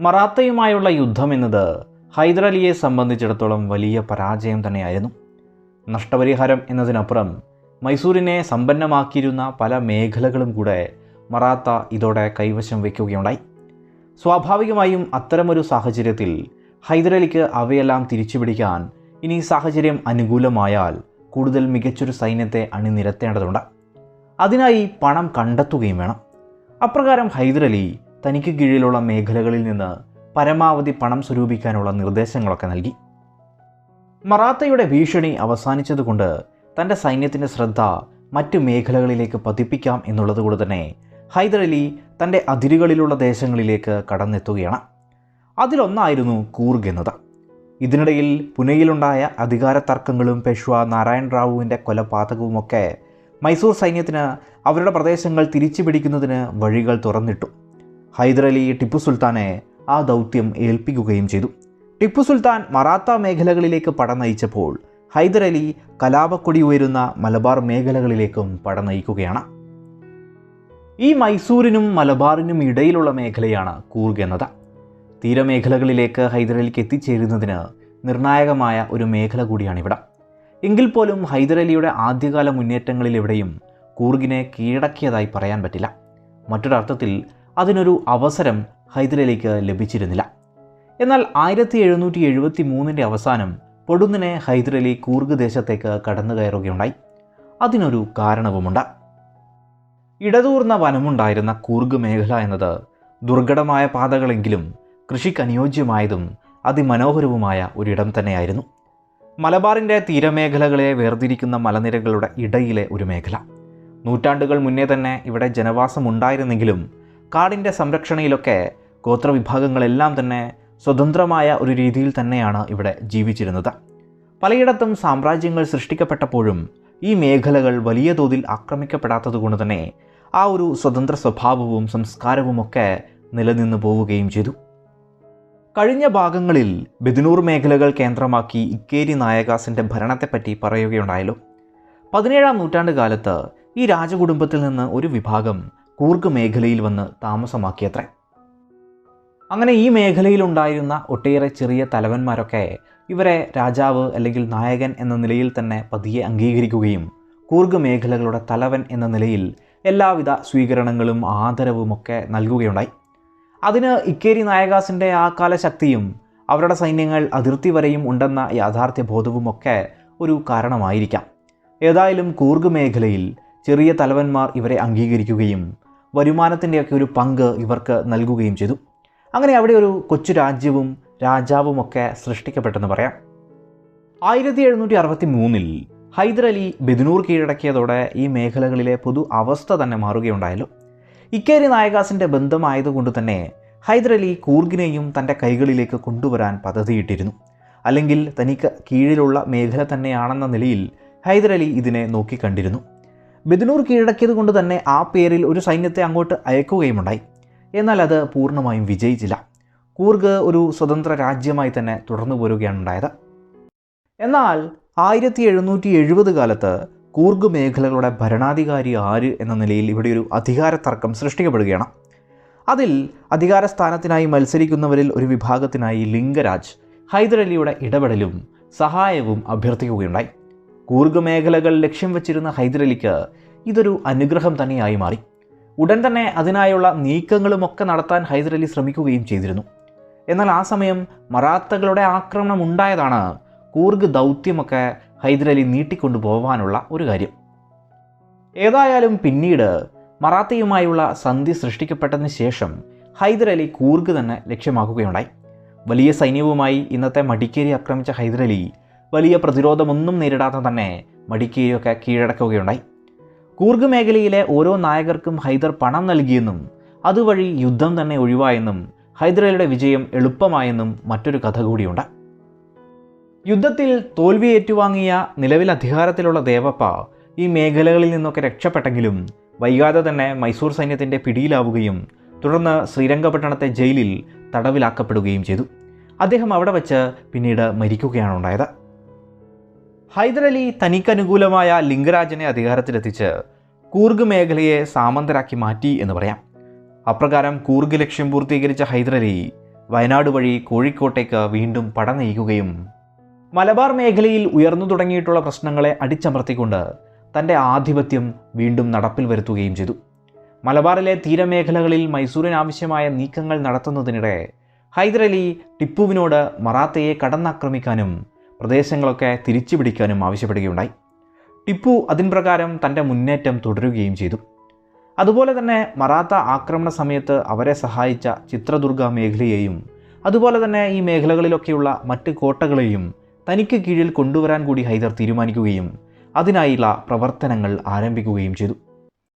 മറാത്തയുമായുള്ള യുദ്ധം എന്നത് ഹൈദരലിയെ സംബന്ധിച്ചിടത്തോളം വലിയ പരാജയം തന്നെയായിരുന്നു. നഷ്ടപരിഹാരം എന്നതിനപ്പുറം മൈസൂരിനെ സമ്പന്നമാക്കിയിരുന്ന പല മേഖലകളും കൂടെ മറാത്ത ഇതോടെ കൈവശം വയ്ക്കുകയുണ്ടായി. സ്വാഭാവികമായും അത്തരമൊരു സാഹചര്യത്തിൽ ഹൈദരലിക്ക് അവയെല്ലാം തിരിച്ചുപിടിക്കാൻ ഇനി സാഹചര്യം അനുകൂലമായാൽ കൂടുതൽ മികച്ചൊരു സൈന്യത്തെ അണിനിരത്തേണ്ടതുണ്ട്. അതിനായി പണം കണ്ടെത്തുകയും വേണം. അപ്രകാരം ഹൈദരലി തനിക്ക് കീഴിലുള്ള മേഖലകളിൽ നിന്ന് പരമാവധി പണം സ്വരൂപിക്കാനുള്ള നിർദ്ദേശങ്ങളൊക്കെ നൽകി. മറാത്തയുടെ ഭീഷണി അവസാനിച്ചതുകൊണ്ട് തന്റെ സൈന്യത്തിന്റെ ശ്രദ്ധ മറ്റു മേഖലകളിലേക്ക് പതിപ്പിക്കാം എന്നുള്ളതുകൊണ്ട് തന്നെ ഹൈദരലി തന്റെ അതിരുകളിലുള്ള ദേശങ്ങളിലേക്ക് കടന്നെത്തുകയാണ്. അതിലൊന്നായിരുന്നു കൂർഗ് എന്നത്. ഇതിനിടയിൽ പുനെയിലുണ്ടായ അധികാര തർക്കങ്ങളും പെഷ്വ നാരായൺ റാവുവിന്റെ കൊലപാതകവുമൊക്കെ മൈസൂർ സൈന്യത്തിന് അവരുടെ പ്രദേശങ്ങൾ തിരിച്ചു പിടിക്കുന്നതിന് വഴികൾ തുറന്നിട്ടു. ഹൈദരലി ടിപ്പു സുൽത്താനെ ആ ദൗത്യം ഏൽപ്പിക്കുകയും ചെയ്തു. ടിപ്പു സുൽത്താൻ മറാത്ത മേഖലകളിലേക്ക് പട നയിച്ചപ്പോൾ ഹൈദരലി കലാപക്കൊടി ഉയരുന്ന മലബാർ മേഖലകളിലേക്കും പട നയിക്കുകയാണ്. ഈ മൈസൂരിനും മലബാറിനും ഇടയിലുള്ള മേഖലയാണ് കൂർഗ് എന്നത്. തീരമേഖലകളിലേക്ക് ഹൈദരലിക്ക് എത്തിച്ചേരുന്നതിന് നിർണായകമായ ഒരു മേഖല കൂടിയാണിവിടം എങ്കിൽ പോലും ഹൈദരലിയുടെ ആദ്യകാല മുന്നേറ്റങ്ങളിൽ എവിടെയും കൂർഗിനെ കീഴടക്കിയതായി പറയാൻ പറ്റില്ല. മറ്റൊരർത്ഥത്തിൽ അതിനൊരു അവസരം ഹൈദരലിക്ക് ലഭിച്ചിരുന്നില്ല. എന്നാൽ ആയിരത്തി എഴുന്നൂറ്റി എഴുപത്തി മൂന്നിന്റെ അവസാനം പൊടുന്നിനെ ഹൈദരലി കൂർഗ് ദേശത്തേക്ക് കടന്നു കയറുകയുണ്ടായി അതിനൊരു കാരണവുമുണ്ട്. ഇടതൂർന്ന വനമുണ്ടായിരുന്ന കൂർഗ് മേഖല എന്നത് ദുർഘടമായ പാതകളെങ്കിലും കൃഷിക്ക് അനുയോജ്യമായതും അതിമനോഹരവുമായ ഒരിടം തന്നെയായിരുന്നു. മലബാറിന്റെ തീരമേഖലകളെ വേർതിരിക്കുന്ന മലനിരകളുടെ ഇടയിലെ ഒരു മേഖല. നൂറ്റാണ്ടുകൾ മുന്നേ തന്നെ ഇവിടെ ജനവാസമുണ്ടായിരുന്നെങ്കിലും കാടിന്റെ സംരക്ഷണയിലൊക്കെ ഗോത്രവിഭാഗങ്ങളെല്ലാം തന്നെ സ്വതന്ത്രമായ ഒരു രീതിയിൽ തന്നെയാണ് ഇവിടെ ജീവിച്ചിരുന്നത്. പലയിടത്തും സാമ്രാജ്യങ്ങൾ സൃഷ്ടിക്കപ്പെട്ടപ്പോഴും ഈ മേഖലകൾ വലിയ തോതിൽ ആക്രമിക്കപ്പെടാത്തതുകൊണ്ട് തന്നെ ആ ഒരു സ്വതന്ത്ര സ്വഭാവവും സംസ്കാരവുമൊക്കെ നിലനിന്നു പോവുകയും ചെയ്തു. കഴിഞ്ഞ ഭാഗങ്ങളിൽ ബിദിനൂർ മേഖലകൾ കേന്ദ്രമാക്കി ഇക്കേരി നായകാസിന്റെ ഭരണത്തെപ്പറ്റി പറയുകയുണ്ടായല്ലോ. പതിനേഴാം നൂറ്റാണ്ട് കാലത്ത് ഈ രാജകുടുംബത്തിൽ നിന്ന് ഒരു വിഭാഗം കൂർഗ് മേഖലയിൽ വന്ന് താമസമാക്കിയത്രേ. അങ്ങനെ ഈ മേഖലയിലുണ്ടായിരുന്ന ഒട്ടേറെ ചെറിയ തലവന്മാരൊക്കെ ഇവരെ രാജാവ് അല്ലെങ്കിൽ നായകൻ എന്ന നിലയിൽ തന്നെ പതിയെ അംഗീകരിക്കുകയും കൂർഗ് മേഖലകളുടെ തലവൻ എന്ന നിലയിൽ എല്ലാവിധ സ്വീകരണങ്ങളും ആദരവുമൊക്കെ നൽകുകയുണ്ടായി. അതിന് ഇക്കേരി നായകാസിന്റെ ആ കാല ശക്തിയും അവരുടെ സൈന്യങ്ങൾ അതിർത്തി വരെയും ഉണ്ടെന്ന യാഥാർത്ഥ്യ ബോധവുമൊക്കെ ഒരു കാരണമായിരിക്കാം. ഏതായാലും കൂർഗ് മേഖലയിൽ ചെറിയ തലവന്മാർ ഇവരെ അംഗീകരിക്കുകയും വരുമാനത്തിന്റെയൊക്കെ ഒരു പങ്ക് ഇവർക്ക് നൽകുകയും ചെയ്തു. അങ്ങനെ അവിടെ ഒരു കൊച്ചു രാജ്യവും രാജാവുമൊക്കെ സൃഷ്ടിക്കപ്പെട്ടെന്ന് പറയാം. ആയിരത്തി എഴുന്നൂറ്റി അറുപത്തി മൂന്നിൽ ഹൈദരലി ബെദിനൂർ കീഴടക്കിയതോടെ ഈ മേഖലകളിലെ പൊതു അവസ്ഥ തന്നെ മാറുകയുണ്ടായല്ലോ. ഇക്കേരി നായകാസിന്റെ ബന്ധമായതുകൊണ്ട് തന്നെ ഹൈദരലി കൂർഗിനെയും തന്റെ കൈകളിലേക്ക് കൊണ്ടുവരാൻ പദ്ധതിയിട്ടിരുന്നു. അല്ലെങ്കിൽ തനിക്ക് കീഴിലുള്ള മേഖല തന്നെയാണെന്ന നിലയിൽ ഹൈദരലി ഇതിനെ നോക്കിക്കണ്ടിരുന്നു. ബെദിനൂർ കീഴടക്കിയത് കൊണ്ട് തന്നെ ആ പേരിൽ ഒരു സൈന്യത്തെ അങ്ങോട്ട് അയക്കുകയുമുണ്ടായി. എന്നാൽ അത് പൂർണമായും വിജയിച്ചില്ല. കൂർഗ് ഒരു സ്വതന്ത്ര രാജ്യമായി തന്നെ തുടർന്നു പോരുകയാണ് ഉണ്ടായത്. എന്നാൽ ആയിരത്തി എഴുന്നൂറ്റി എഴുപത് കാലത്ത് കൂർഗ് മേഖലകളുടെ ഭരണാധികാരി ആര് എന്ന നിലയിൽ ഇവിടെ ഒരു അധികാര തർക്കം സൃഷ്ടിക്കപ്പെടുകയാണ്. അതിൽ അധികാര സ്ഥാനത്തിനായി മത്സരിക്കുന്നവരിൽ ഒരു വിഭാഗത്തിനായി ലിംഗരാജ് ഹൈദരലിയുടെ ഇടപെടലും സഹായവും അഭ്യർത്ഥിക്കുകയുണ്ടായി. കൂർഗ് മേഖലകൾ ലക്ഷ്യം വച്ചിരുന്ന ഹൈദരലിക്ക് ഇതൊരു അനുഗ്രഹം തന്നെയായി മാറി. ഉടൻ തന്നെ അതിനായുള്ള നീക്കങ്ങളുമൊക്കെ നടത്താൻ ഹൈദരലി ശ്രമിക്കുകയും ചെയ്തിരുന്നു. എന്നാൽ ആ സമയം മറാത്തകളുടെ ആക്രമണം ഉണ്ടായതാണ് കൂർഗ് ദൗത്യമൊക്കെ ഹൈദരലി നീട്ടിക്കൊണ്ടു പോകാനുള്ള ഒരു കാര്യം. ഏതായാലും പിന്നീട് മറാത്തയുമായുള്ള സന്ധി സൃഷ്ടിക്കപ്പെട്ടതിന് ശേഷം ഹൈദരലി കൂർഗ് തന്നെ ലക്ഷ്യമാക്കുകയുണ്ടായി. വലിയ സൈന്യവുമായി ഇന്നത്തെ മടിക്കേരി ആക്രമിച്ച ഹൈദരലി വലിയ പ്രതിരോധമൊന്നും നേരിടാതെ തന്നെ മടിക്കേരിയൊക്കെ കീഴടക്കുകയുണ്ടായി. കൂർഗ് മേഖലയിലെ ഓരോ നായകർക്കും ഹൈദർ പണം നൽകിയെന്നും അതുവഴി യുദ്ധം തന്നെ ഒഴിവായെന്നും ഹൈദരലിയുടെ വിജയം എളുപ്പമായെന്നും മറ്റൊരു കഥ കൂടിയുണ്ട്. യുദ്ധത്തിൽ തോൽവി ഏറ്റുവാങ്ങിയ നിലവിൽ അധികാരത്തിലുള്ള ദേവപ്പ ഈ മേഖലകളിൽ നിന്നൊക്കെ രക്ഷപ്പെട്ടെങ്കിലും വൈകാതെ തന്നെ മൈസൂർ സൈന്യത്തിന്റെ പിടിയിലാവുകയും തുടർന്ന് ശ്രീരംഗപട്ടണത്തെ ജയിലിൽ തടവിലാക്കപ്പെടുകയും ചെയ്തു. അദ്ദേഹം അവിടെ വച്ച് പിന്നീട് മരിക്കുകയാണ് ഉണ്ടായത് ഹൈദരലി തനിക്കനുകൂലമായ ലിംഗരാജനെ അധികാരത്തിലെത്തിച്ച് കൂർഗ് മേഖലയെ സാമന്തരാക്കി മാറ്റി എന്ന് പറയാം. അപ്രകാരം കൂർഗ് ലക്ഷ്യം പൂർത്തീകരിച്ച ഹൈദരലി വയനാട് വഴി കോഴിക്കോട്ടേക്ക് വീണ്ടും പട നയിക്കുകയും മലബാർ മേഖലയിൽ ഉയർന്നു തുടങ്ങിയിട്ടുള്ള പ്രശ്നങ്ങളെ അടിച്ചമർത്തിക്കൊണ്ട് തന്റെ ആധിപത്യം വീണ്ടും നടപ്പിൽ വരുത്തുകയും ചെയ്തു. മലബാറിലെ തീരമേഖലകളിൽ മൈസൂരിന് ആവശ്യമായ നീക്കങ്ങൾ നടത്തുന്നതിനിടെ ഹൈദരലി ടിപ്പുവിനോട് മറാത്തയെ കടന്നാക്രമിക്കാനും പ്രദേശങ്ങളൊക്കെ തിരിച്ചു പിടിക്കാനും ആവശ്യപ്പെടുകയുണ്ടായി. ടിപ്പു അതിൻ പ്രകാരം തന്റെ മുന്നേറ്റം തുടരുകയും ചെയ്തു. അതുപോലെ തന്നെ മറാത്ത ആക്രമണ സമയത്ത് അവരെ സഹായിച്ച ചിത്രദുർഗ മേഖലയെയും അതുപോലെ തന്നെ ഈ മേഖലകളിലൊക്കെയുള്ള മറ്റ് കോട്ടകളെയും തനിക്ക് കീഴിൽ കൊണ്ടുവരാൻ കൂടി ഹൈദർ തീരുമാനിക്കുകയും അതിനായുള്ള പ്രവർത്തനങ്ങൾ ആരംഭിക്കുകയും ചെയ്തു.